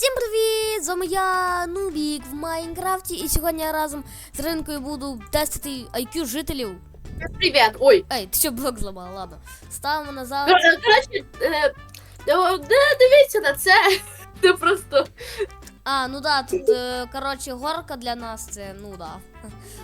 Всім привіт! З вами я Нубік в Майнкрафті, і сьогодні я разом з ринкою буду тестити IQ жителів. Привет, ой. Ей, ти що блок зламала, ладно. Ставимо назад. Короче, е, е, дивіться на це. Ти просто. А, ну да, тут, е, коротше, горка для нас це, ну да.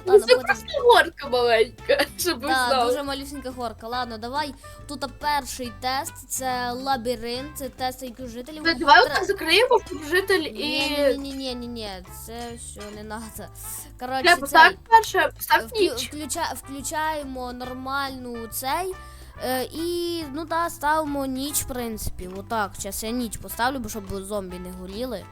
Ну, Ладно, це потім. просто горка маленька, щоб ви Да, знали. дуже малюсенька горка. Ладно, давай. Тут перший тест, це лабіринт, це тест IQ жителів. Ми Давай отак закриємо, щоб житель і. Ні, ні, ні, ні, ні, це все не надо. Коротше, Треба цей. так перше, став Вклю- ніч. включа- включаємо нормальну цей. Е, і ну да, ставимо ніч, в принципі. Отак. Зараз я ніч поставлю, бо щоб зомбі не горіли.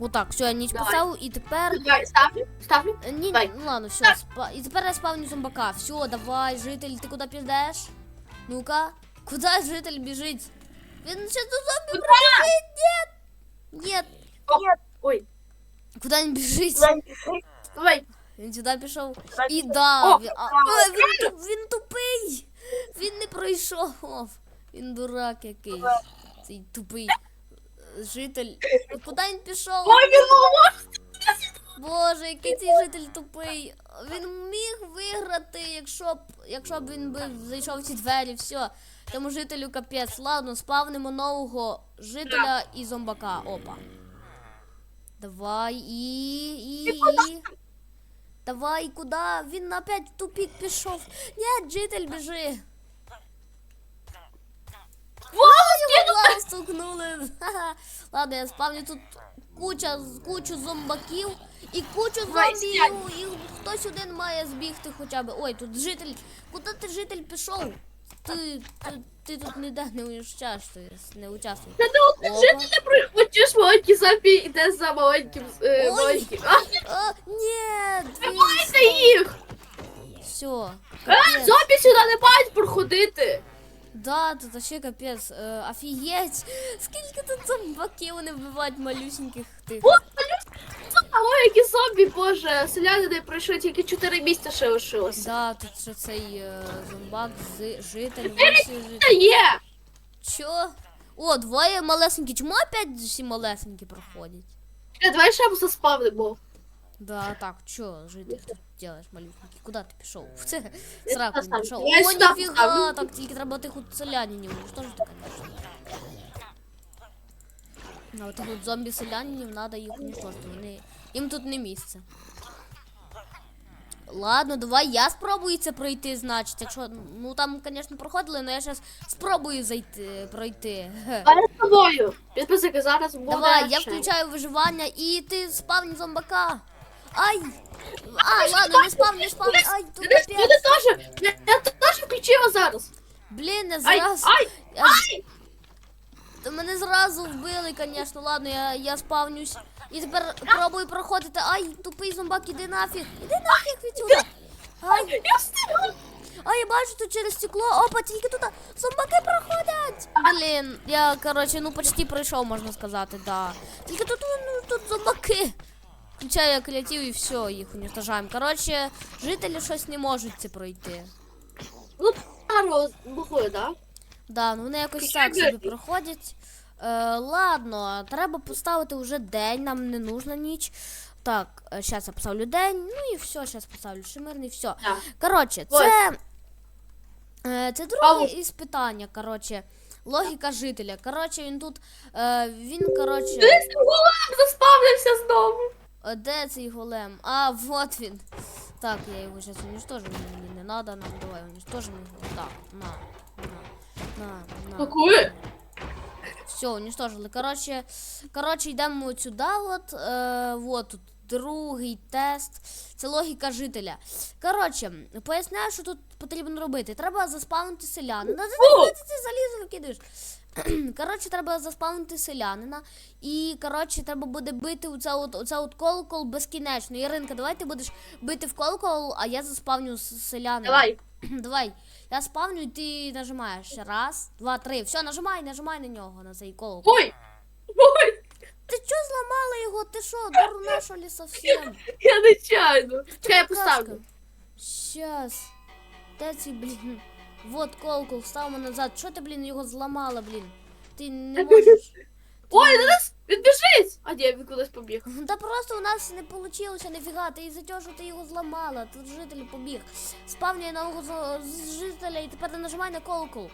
Отак, все, я ніч Давай. поставив і тепер. Давай, ставлю, ставлю. Е, Ні, Давай. ну ладно, все, спа... і тепер я спавню зомбака. Все, давай, житель, ти куди підеш? Ну-ка, куди житель біжить? Він ще до зомбі Куда? Ні. О, Ой, Куди він біжить? давай. Він сюди пішов. І да, О, він, а, правда. ой, він, ту- він тупий. Він не пройшов. Він дурак якийсь. Цей тупий Житель. Куди він пішов? Ой, він ловить. Боже, який цей житель тупий. Він міг виграти, якщо б якщо б він би зайшов в ці двері, все. Тому жителю капець. Ладно, спавнимо нового жителя і зомбака. Опа. Давай і. і. і. Давай, куди? Він опять в тупік пішов. Ні, житель біжи. Лаву стукнули. Ладно, я спавню тут куча, кучу зомбаків і кучу зомбів. І хтось один має збігти хоча б. Ой, тут житель. Куди ти житель пішов? Ти, ти, ти тут ніде не участвуєш, не участвуєш. Та ти от Опа. жителя приходиш, маленький зомбі йде за маленьким. е, маленьким. А, А, ні, Тримайте їх! Все. Е, зомбі сюди не мають проходити. Да, тут вообще капець. Е, офігеть. Скільки тут зомбаків вони вбивають малюсеньких тих. От, Ой, які зомбі, боже, селяни не пройшли, тільки 4 місця ще лишилося. Да, тут ще цей е, зомбак, з, житель. Та є! Чо? О, двоє малесенькі. Чому опять всі малесенькі проходять? Е, Давай ще заспавнимо. Да, так, чо, житель, ти делаєш малюсенький? Куди ти пішов? В це сраку не. О, поставлю. так тільки треба тих селянинів. Що ж ти, конечно. А от тут зомбі селянинів треба їх уничтожити. Вони... Їм тут не місце. Ладно, давай я спробую це пройти, значить. Якщо, ну там, звісно, проходили, але я зараз спробую зайти, пройти. Я з тобою. Підписики зараз буде. Давай, я включаю виживання і ти спавні зомбака. Ай! А, ладно, не спав, не спав. Ай, тут Мене капець. теж. Я, я теж включила зараз. Блін, я Ай, зразу. ай, я з- Та мене зразу вбили, звісно. Ладно, я, я спавнюсь. І тепер пробую проходити. Ай, тупий зомбак, іди нафіг. Іди нафіг відсюди. Ай, я встигла. а я бачу тут через стекло. Опа, тільки тут зомбаки проходять. Блін, я, коротше, ну почти пройшов, можна сказати, да. Тільки тут, ну, тут зомбаки. Включаю креатив і все, їх уничтожаємо. Коротше, жителі щось не можуть це пройти. Ну, пару бухли, да? Да, ну вони якось Ти так собі проходять. Е, ладно, треба поставити вже день, нам не нужна ніч. Так, зараз я поставлю день, ну і все, зараз поставлю шимирний, все. Так. Коротше, це. Е, це друге Ау. іспитання, коротше. Логіка жителя. Коротше, він тут. Е, він, коротше. Голем заспавнився знову. Е, Де цей голем? А, вот він. Так, я його зараз уничтожу, мені не надо, нам давай уничтожимо його. Так, на, на, на, на. Какую? Все, уничтожили. Коротше, коротше, йдемо от сюди. От, е, от тут другий тест. Це логіка жителя. Коротше, поясняю, що тут потрібно робити. Треба заспавнити ти, ти, ти залізо викидаєш. Коротше, треба заспавнити селянина. І, коротше, треба буде бити оце от, оце от колокол безкінечно. Яринка, давай ти будеш бити в колокол, а я заспавню селянина. Давай. Давай. Я спавню, і ти нажимаєш. Раз, два, три. Все, нажимай, нажимай на нього, на цей колокол. Ой. Ой, Ти чо зламала його? Ти що, дурна, що ли, совсем? я нечайно. Чекай, я поставлю. Щас. Де цей, блін? Вот колокол, став назад. Що ти, блін, його зламала, блін? Ти не можеш. Ой, зараз він біжить. ні, він кудись побіг. Та просто у нас не вийшло ніфіга, ти із-за того, що ти його зламала, тут житель побіг. Спавнює нового зо- з- жителя і тепер нажимай на колокол.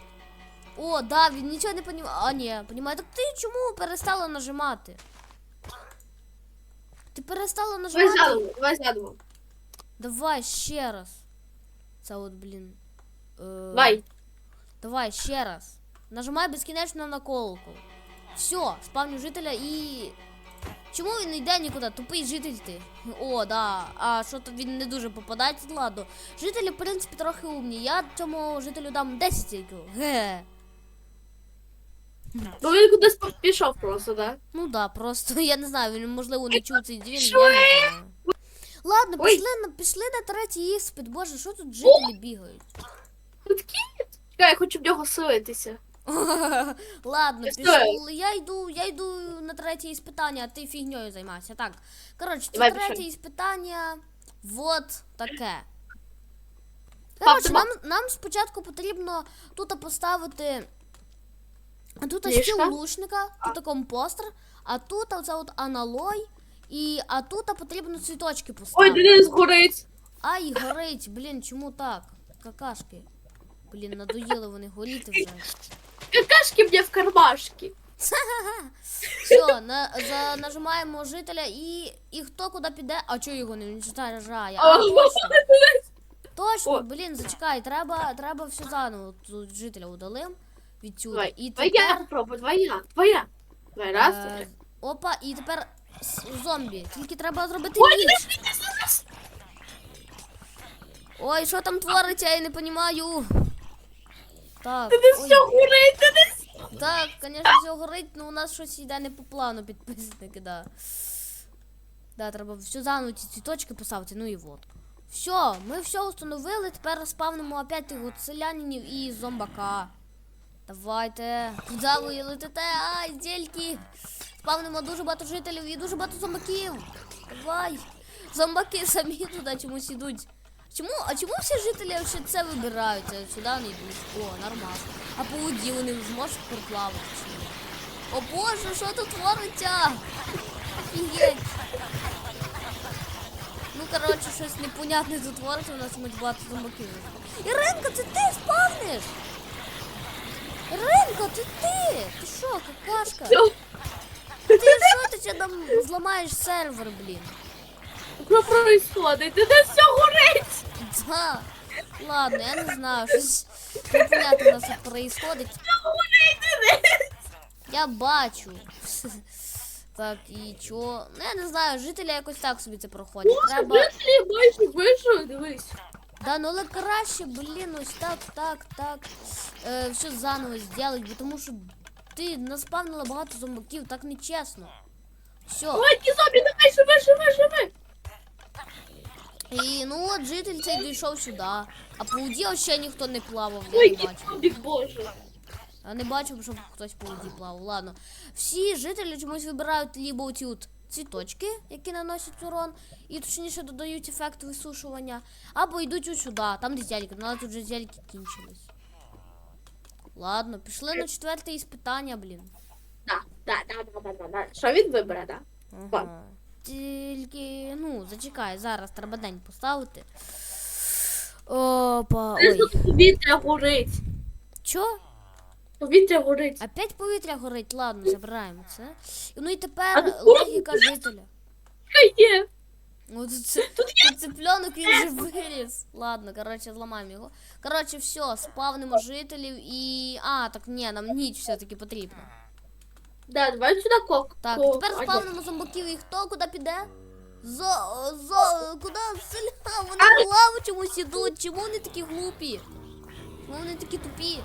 О, да, він нічого не понімає. А, ні, понімає. Так ти чому перестала нажимати? Ти перестала Давай нажимати? давай заново. Давай ще раз. Це от, блін. Е, Давай. Давай ще раз. Нажимай безкінечно на колокол. Все, спавню жителя і. Чому він не йде нікуди? Тупий житель ти. О, да. А що то він не дуже попадається, ладно. Жителі, в принципі, трохи умні. Я цьому жителю дам 10 тільки. Ге. Ну він кудись пішов просто, да? Ну да, просто я не знаю, він можливо не чув цей дзвін. Що Я не знаю. Ладно, Ой. пішли на пішли на третій іспит. Боже, що тут жителі бігають? Кіт. Чекай, я хочу в нього селитися. Ладно, пішов. Я йду, я йду на третє іспитання, а ти фігньою займайся. Так. Коротше, це Давай, третє іспитання. Вот таке. Коротше, нам, нам спочатку потрібно тут поставити. А тут Ліжка? стіл лучника, тут компостер, а тут оце от аналой, і а тут потрібно цвіточки Ой, поставити. Денис горить. Ай, горить, блін, чому так? Какашки. Блін, надоїли вони горіти вже. Какашки мне в кармашки. Все, на, за, нажимаємо жителя і, і хто куди піде. А чого його не уничтожає? А, точно. Точно, О. блін, зачекай, треба, треба все заново. Тут жителя удалим відсюди. Давай, І давай я тепер. попробую, давай я, давай я. Давай, раз, е, три. опа, і тепер с- зомбі. Тільки треба зробити Ой, ніч. Ой, що там твориться, я не розумію. Так, Денис, ой. все горить, Денис. Так, звісно, все горить, але у нас щось йде не по плану, підписники, да. Да, треба все заново ці цвіточки поставити, ну і вот. Все, ми все установили, тепер спавнимо опять тих от селянинів і зомбака. Давайте. Куди ви летите? Ай, дельки. Спавнимо дуже багато жителів і дуже багато зомбаків. Давай. Зомбаки самі туди чомусь ідуть. Чому, а чому всі жителі ще це вибирають, а сюди не йдуть? О, нормально. А по воді вони зможуть проплавати чи ні? О боже, що тут твориться? Офігеть. Ну, коротше, щось непонятне тут твориться, у нас мать багато зомбаків. Іринка, це ти спавниш? Іринка, це ти? Ти що, какашка? Ти що ти ще там зламаєш сервер, блін? Що происходит? Денис, все горить. Да. Ладно, я не знаю, щось непонятно у нас тут Денис. Я бачу. Так, і чо? Ну я не знаю, жителі якось так собі це проходять. Треба. Денис, майже вийшов, дивись. Да, ну але краще, блін, ось так, так, так. Е, все заново зробити, бо тому що ти наспавнила багато зомбаків, так нечесно. Все. Ой, ті зомбі, давай, живи, живи, живи. І ну от житель цей дійшов сюди. А по воді ще ніхто не плавав, я Ой, не бачу. зомбі, боже. Я не бачив, щоб хтось по воді плавав. Ладно. Всі жителі чомусь вибирають либо оці от цвіточки, які наносять урон, і точніше додають ефект висушування, або йдуть ось сюди, там де зельки, ну, але тут вже зельки кінчились. Ладно, пішли на четверте іспитання, блін. Да, да, да, да, да, да, да. Що він вибере, да? Ага. Тільки, ну, зачекай, зараз треба день поставити. Опа, ой. Тут повітря горить. Чо? Повітря горить. Опять повітря горить, ладно, забираємо це. Ну і тепер логіка жителя. Хай є. Ну, тут, це, тут цыпленок він же виріс. Ладно, коротше, зламаємо його. Коротше, все, спавнимо жителів і. А, так ні, нам ніч все-таки потрібно. Да, давай сюди кок. Так, кок- тепер спавнимо зомбаків і хто куди піде? Зо, зо, куди селя? Вони в лаву чомусь ідуть. Чому вони такі глупі? Чому вони такі тупі?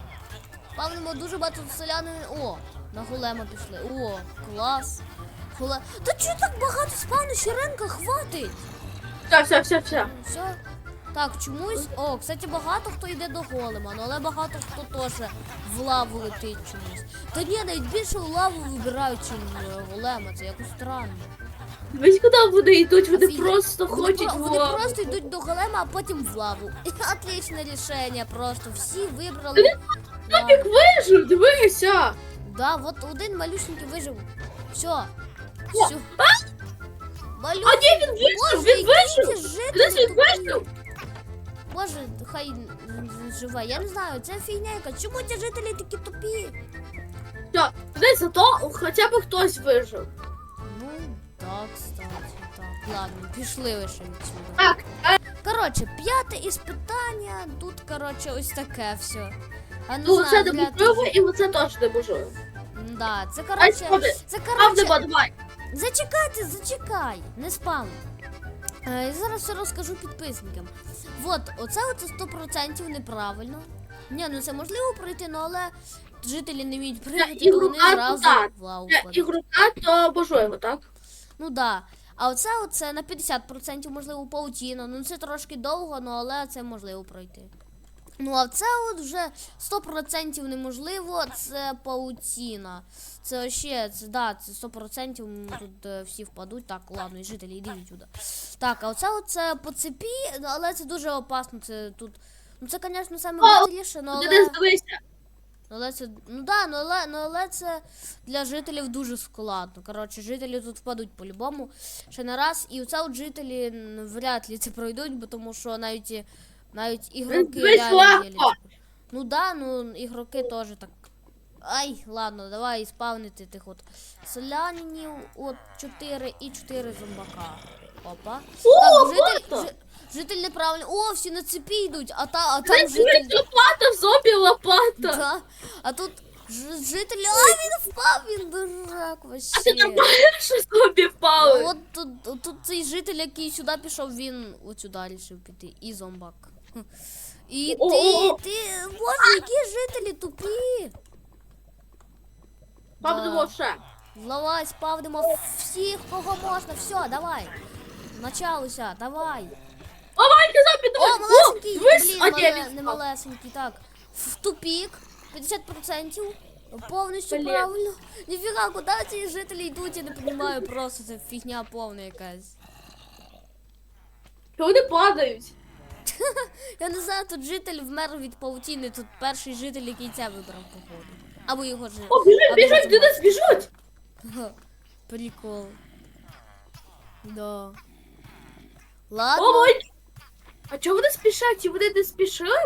Спавнимо дуже багато селяни. О, на голема пішли. О, клас. Голе... Та чого так багато спавниш, Іренка, хватить? Все, все, все, все. Все. Так, чомусь. О, кстати, багато хто йде до голема, ну, але багато хто теж в лаву летить чомусь. Та ні, навіть більше в лаву вибирають, чим е, голема. Це якось странно. Дивись, куди вони йдуть, вони Офігеть. просто Вони, хочуть про- в вони лаву. просто йдуть до голема, а потім в лаву. Отличне рішення, просто всі вибрали. Як лаву. вижив, дивися. Да, от один малюсенький вижив. Все. Всю. Малюк, А ні, він Боже, він Десь він вийшов! Боже, хай живе. Я не знаю, це фігня яка. Чому ці жителі такі тупі? Все, десь зато хоча б хтось вижив. Ну, так, кстати, так. Ладно, пішли лише відсюди. Так, Коротше, п'яте іспитання. Тут, коротше, ось таке все. А не ну знаю, це для неможливо, і оце теж неможливо. Да, це коротше. сходи, Це Правда, коротше. давай. Зачекайте, зачекай, не спам. Е, я зараз все розкажу підписникам. От, оце оце 100% неправильно. Ні, ну це можливо пройти, ну але жителі не вміють прийти, вони одразу зразу туди. в лаву Для падають. ігрока то можливо, так? Ну да. А оце оце на 50% можливо паутіна. Ну це трошки довго, ну але це можливо пройти. Ну а це от вже 100% неможливо, це паутіна. Це ще, це да, це 100% тут е, всі впадуть. Так, ладно, і жителі, йдіть сюди. Так, а оце оце по цепі, ну, але це дуже опасно. Це тут. Ну це, звісно, саме веселіше, ну але. Ну, але це, ну да, ну але, ну, але це для жителів дуже складно. Коротше, жителі тут впадуть по-любому. Ще не раз. І оце от жителі вряд ли це пройдуть, бо тому що навіть, навіть ігроки реально легко. Ну да, ну ігроки теж так. Ай, ладно, давай спавнити тих от селянинів, от 4 і 4 зомбака. Опа. О, так, житель, лопата! житель неправильно. О, всі на цепі йдуть, а, та, а там житель. дивись, лопата, зомбі лопата. Да. А тут ж- жителі. А він впав, він дурак А ти вообще. нормально, що зомбі Ну, от тут, тут цей житель, який сюди пішов, він от сюди вирішив піти. І зомбак. І ти, ти, боже, які жителі тупі. Павдемо ще. Давай, спавнимо всіх, кого можна. Все, давай. Началося, давай. О, Ванька, зомбі, О, малесенький, блін, мале, не малесенький, так. В тупік, 50%. Повністю Блін. правильно. Ніфіга, куди ці жителі йдуть, я не розумію, просто це фігня повна якась. Чого вони падають? Я не знаю, тут житель вмер від паутіни, тут перший житель, який це вибрав, походу. Або його ж. О, біжуть, біжуть, зомбак. Денис, біжуть. Прикол. Да. О, Ладно. Ванька. А чого вони спішать? Вони не спішили?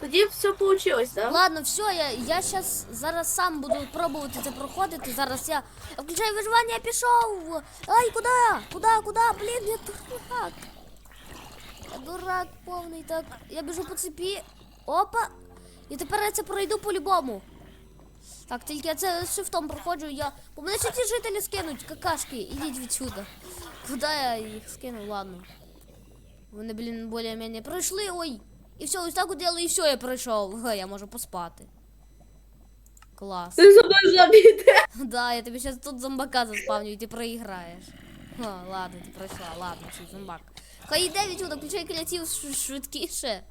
Тоді все вийшло, так? Ладно, все, я, я щас зараз сам буду пробувати це проходити. Зараз я включаю виживання, я пішов. Ай, куди? Куди, куди? Блін, я дурак. Дурак повний. Так, я біжу по цепі. Опа. І тепер я це пройду по-любому. Так, тільки я це з шифтом проходжу, я. Бо мене ще ті жителі скинуть, какашки, ідіть відсюди. Куди я їх скину? Ладно. Вони, блін, більш-менш пройшли, ой. І все, ось так от діяли, і все, я пройшов. Га, я можу поспати. Клас. Ти за мною забіде. Да, я тобі зараз тут зомбака заспавню, і ти проіграєш. Ха, ладно, ти пройшла, ладно, цей зомбак. Хай йде відсюди, включай креатив швидкіше.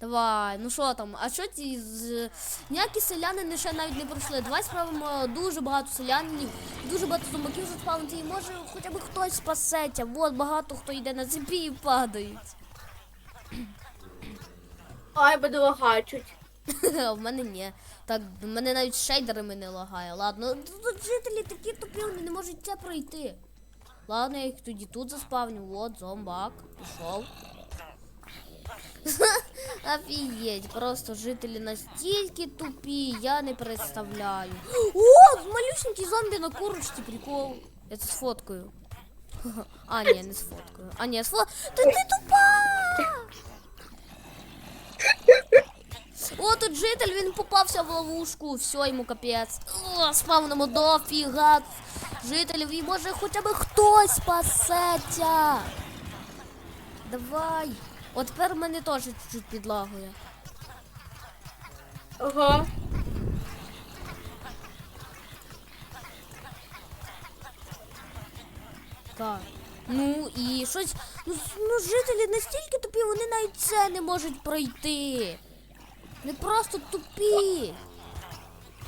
Давай, ну що там? А що ці з ніякі селянини ще навіть не пройшли. Давай справимо дуже багато селянинів, дуже багато зомбаків заспавнити, і може хоча б хтось спасеться. Вот багато хто йде на цепі і падають. Ай, мене лагачуть. В мене ні. Так, мене навіть шейдерами не лагає. Ладно, тут жителі такі тупі, вони не можуть це пройти. Ладно, я їх тоді тут заспавню. От, зомбак, пішов. Офігеть, просто жителі настільки тупі, я не представляю. О, малюсенький зомбі на курочці, прикол. Я це сфоткаю. А, ні, не сфоткаю. А, ні, сфоткаю. Та ти тупа! О, тут житель, він попався в ловушку. Все, йому капець. О, спавнимо дофіга жителів. І може хоча б хтось спасеться. Давай. От тепер мене теж чуть-чуть підлагує. Ага. Так. Ну і щось. Ну, ну жителі настільки тупі, вони навіть це не можуть пройти. Не просто тупі.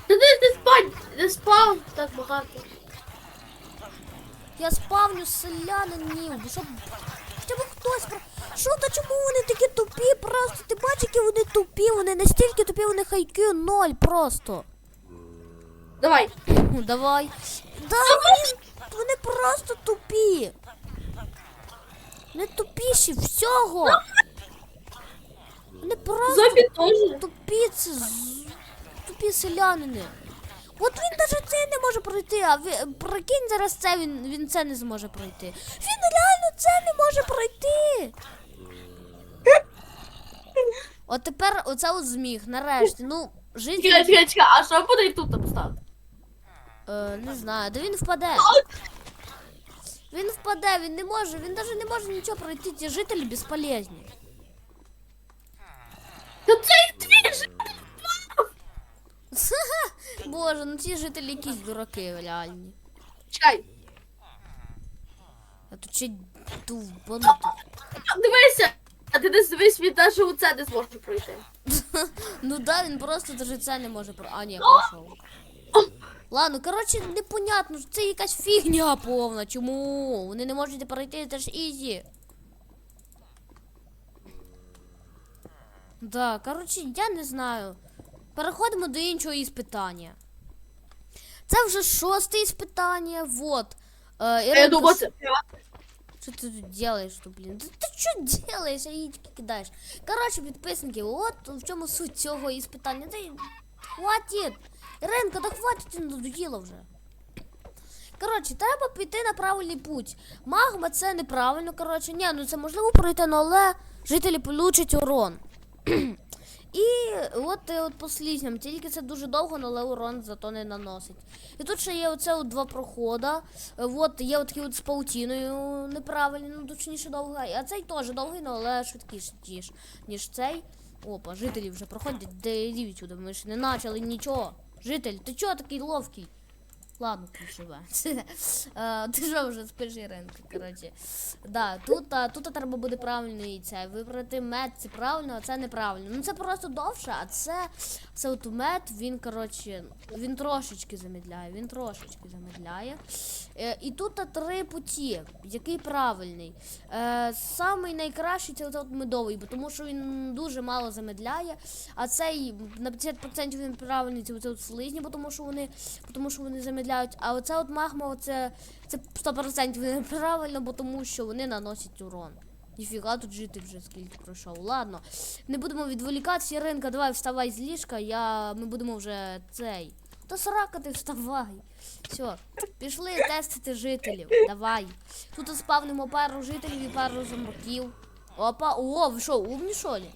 Ти не, не спать, не спав так багато. Я спавню селянинів, бо щоб хоча б хтось про. Що та чому вони такі тупі? Просто ти бачиш, які вони тупі, вони настільки тупі, вони хайкю ноль просто. Давай. Ну, Давай. Да, вони, вони просто тупі. Не тупіші всього. Вони просто Зомбі теж. тупі, з- тупі селянини. От він навіть це не може пройти, а ви, прикинь зараз це він, він це не зможе пройти. Він реально це не може пройти. От тепер оце от зміг, нарешті. Ну, жителі. Чекай, чекай, чекай, а що буде тут поставити? Е, не знаю, де він впаде. Він впаде, він не може, він навіть не може нічого пройти, ті жителі безполезні. Та це твій ж. Боже, ну ці жителі якісь дураки реальні. Чекай. А тут ще довбанути. Дивися. А ти десь дивись, він навіть у це не зможе пройти. Ну да, він просто даже це не може про. А, ні, пройшов. Ладно, коротше, непонятно, це якась фігня повна. Чому? Вони не можуть пройти, це ж ізі. Да, коротше, я не знаю. Переходимо до іншого іспитання. Це вже шосте іспитання. Вот. Е, А я Іринка, думаю, це. Что ты тут делаешь, что, блин? Да ты что делаешь, а яички кидаешь? Короче, підписники, от в чому суть цього іспитання. Та й хватить. Ренка, да хватить, ти надоїла вже. Коротше, треба піти на правильний путь. Магма це неправильно, коротше. Ні, ну це можливо пройти, ну, але жителі получать урон. І от, е, от по слізням, тільки це дуже довго, але урон зато не наносить. І тут ще є оце от два прохода. От є от такі от з паутіною неправильні, ну точніше довга. А цей теж довгий, ну, але швидкіший, ніж, цей. Опа, жителі вже проходять, де йди ми ж не почали нічого. Житель, ти чого такий ловкий? Ладно, тут. Е, Ти що вже спиш ринку, коротше. Да, тут, а, тут треба буде правильний це. Вибрати мед, це правильно, а це неправильно. Ну це просто довше, а це, це от мед, він, коротше, він трошечки замедляє, він трошечки замедляє. Е, і тут три путі, який правильний. Е, самий найкращий це от, от медовий, тому що він дуже мало замедляє, а цей на 50% він правильний, це оце от слизні, тому що вони, тому що вони замедляють. А оце от магма, оце, це 100% неправильно, бо тому що вони наносять урон. Ніфіга тут жити вже скільки пройшов. Ладно, не будемо відволікатися. Яринка, давай вставай з ліжка, я... ми будемо вже цей. Та срака ти вставай. Все, пішли тестити жителів. Давай. Тут спавнимо пару жителів і пару зомбаків. Опа, о, ви що, умні що ли?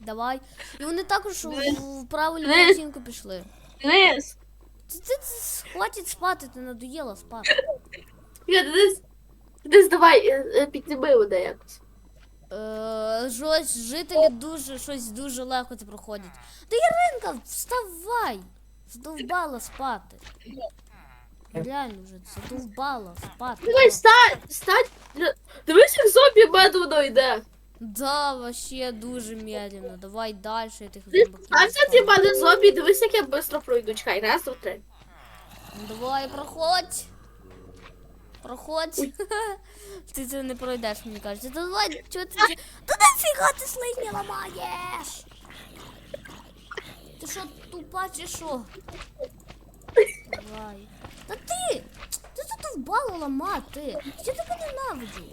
Давай. І вони також в, правильну оцінку пішли. Дивись. Ти, ти, ти, хватить спати, ти надоїла спати. Я десь. Десь давай, е, е, підніми мене якось. Е, щось жителі дуже щось дуже легко це проходять. Та Яринка, вставай! Задовбала спати. Реально вже задовбала спати. Давай, стань, стань. Дивись, як зомбі медово йде. Да, вообще дуже медленно. Давай далі тих Ти зомбаків. стався ті мене зомбі, дивись, як я швидко пройду. Чекай, раз, два, три. Давай, проходь. Проходь. ти це не пройдеш, мені кажеться. Давай, чого ти. це- Та нафіга ти слизні ламаєш? Ти що, тупа чи що? Давай. Та ти! Ти тут вбала ламати. Я тебе ненавиджу.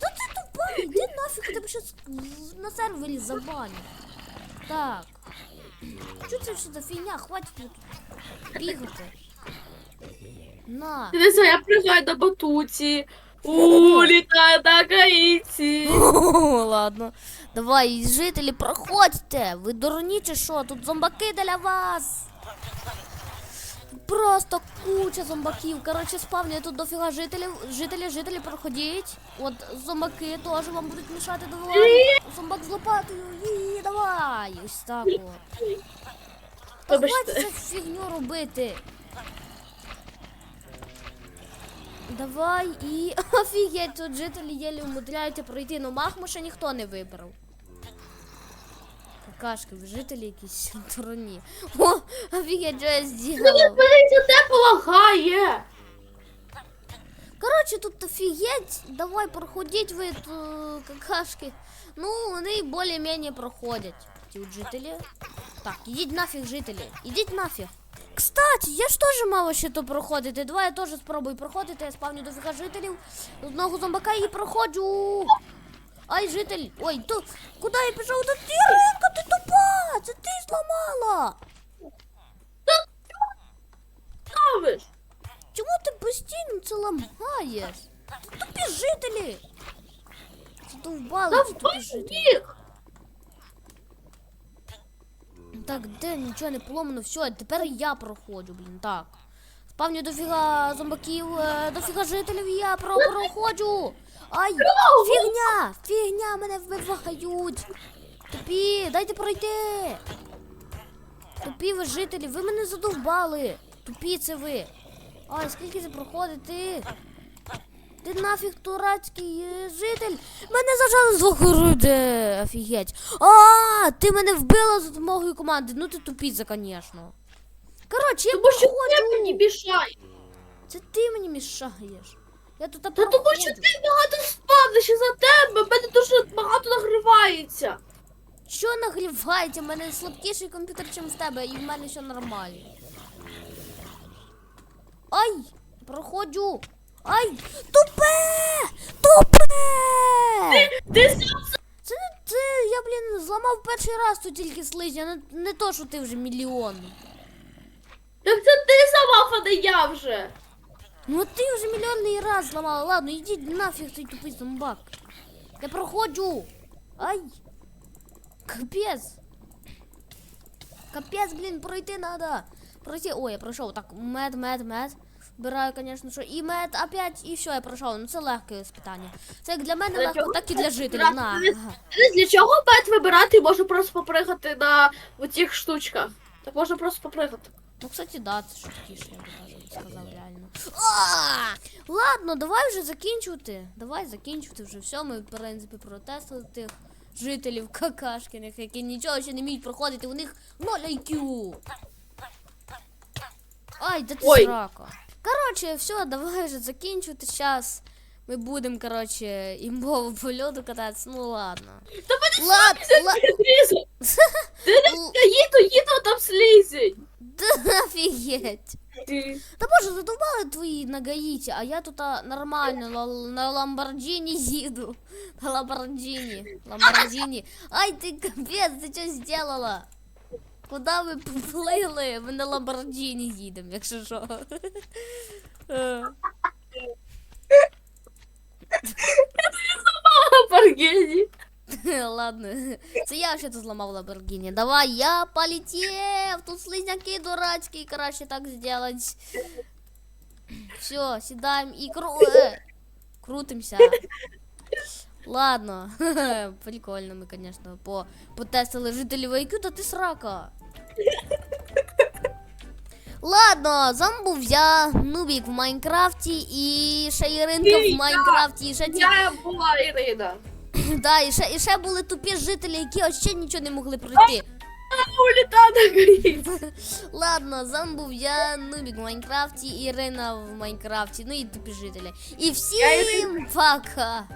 Та ти тупа, іди нафіг, я щас на сервері забаню. Так. Що це все за фігня? Хватить тут бігати. На. Дивись, я пригаю на батуті. У, літаю на гаїці. Ладно. Давай, жителі, проходьте. Ви дурні чи що? Тут зомбаки для вас. Просто куча зомбаків. Коротше, спавнює тут дофіга жителів. Жителі, жителі, проходіть. От зомбаки теж вам будуть мішати давай. Зомбак з лопатою. І, давай. Ось так от. Цю фігню робити. Давай і. Офігеть, тут жителі єлі умудряються пройти, ну махму ще ніхто не вибрав. Какашки, ви жителі якісь дурні. О, офігеть. Мене те полагає. Коротше, тут офігеть, давай проходіть ви тут, какашки. Ну, вони більш-менш проходять. ті жителі. Так, ідіть нафіг, жителі. Ідіть нафіг. Кстати, я ж теж мало ще то проходити. Давай я теж спробую проходити. Я спавню дофіга жителів. Одного зомбака і проходжу. Ай, житель. Ой, то куди я пішов? Та ти, Ринка, ти тупа! Це ти зламала! Ставиш. Чому ти постійно це ламаєш? Тупі жителі! Задовбали ці тупі жителі. їх. Так, де нічого не поломано, все, тепер я проходжу, блін, так. Спавню дофіга зомбаків, е, дофіга жителів, і я про проходжу. Ай, фігня, фігня, мене вбивають. Тупі, дайте пройти. Тупі ви жителі, ви мене задовбали. Тупі це ви. Ай, скільки це проходити? Ти нафіг турецький е, житель. Мене зажали з двох. Офігеть. А, ти мене вбила за допомогою команди. Ну ти тупіця, звісно. Коротше, я Тому що ти мені мішаєш. Це ти мені мішаєш. Я тут Та тому що ти багато спадиш і за тебе. в Мене дуже багато нагрівається. Що нагрівається? У мене слабкіший комп'ютер, ніж в тебе, і в мене все нормально. Ай! Проходжу! Ай! Тупе! Тупе! Ти сам Це це, я, блін, зламав перший раз тут тільки слизня, не, не то, що ти вже мільйон. Так це ти зламав, а не я вже. Ну ти вже мільйонний раз зламала. Ладно, йдіть нафіг цей тупий зомбак. Я проходжу. Ай. Капець. Капець, блін, пройти надо. Пройти. Ой, я пройшов. Так, мед, мед, мед. Вбираю, звісно, що. І мед опять, і все, я пройшов. Ну це легке спитання. Це як для мене Для легко, чого так і для жителів. На. Ага. Ти Для чого бет вибирати, можна просто попригати на оцих штучках. Так можна просто попригати. Ну, кстати, да, це шуткіше, я би сказав реально. А! Ладно, давай вже закінчувати. Давай закінчувати вже все. Ми, в принципі, протестили тих жителів какашкиних, які нічого ще не вміють проходити. У них 0 IQ. Ай, де ти Ой. срака. Коротше, все, давай вже закінчувати. Зараз ми будемо, коротше, імбово по льоду кататися. Ну ладно. Та мене Ладно, ладно. слізень. Ти їду, їду, там слізень. Да офігеть. Ти. Та боже, задовбали твої на Гаїті, а я тут а, нормально на, на Ламборджині їду. На Ламборджині. Ламборджині. Ай, ти капець, ти що зробила? Куди ви поплили? Ми на Ламборджині їдемо, якщо що. Е. Ламборгіні. Ладно, це я ще тут зламав Ламборджині. Давай, я полетів. Тут слизняки дурацькі, краще так зробити. Все, сідаємо і кру... е, крутимся. Ладно, прикольно ми, конечно, по потестили жителів IQ, та ти срака. Ладно, зам був я, Нубік в Майнкрафті і ще Іринка в Майнкрафті, і ще ті Я була Ірина. Да, і ще, і ще були тупі жителі, які ще нічого не могли пройти. Ладно, зам був я, Нубік в Майнкрафті, Ірина в Майнкрафті, ну і тупі жителі. І всім пока!